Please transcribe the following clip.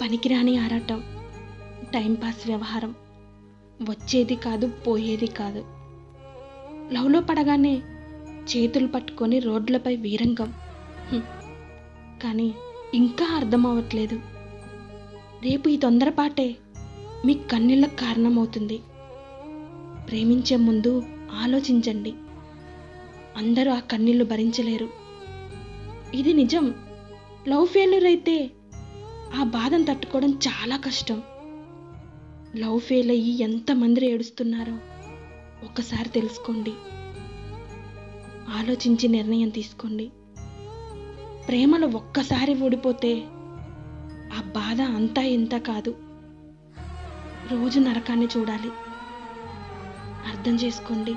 పనికిరాని ఆరాటం. టైంపాస్ వ్యవహారం. వచ్చేది కాదు పోయేది కాదు. లవ్లో పడగానే చేతులు పట్టుకొని రోడ్లపై వీరంగం. కానీ ఇంకా అర్థం అవ్వట్లేదు రేపు ఈ తొందరపాటే మీ కన్నీళ్ళకు కారణమవుతుంది. ప్రేమించే ముందు ఆలోచించండి. అందరూ ఆ కన్నీళ్ళు భరించలేరు. ఇది నిజం. లవ్ ఫెయిల్యూర్ అయితే ఆ బాధను తట్టుకోవడం చాలా కష్టం. లవ్ ఫెయిల్ అయ్యి ఎంతమంది ఏడుస్తున్నారో ఒకసారి తెలుసుకోండి. ఆలోచించి నిర్ణయం తీసుకోండి. ప్రేమలో ఒక్కసారి ఓడిపోతే ఆ బాధ అంతా ఇంత కాదు. రోజు నరకాన్ని చూడాలి. అర్థం చేసుకోండి.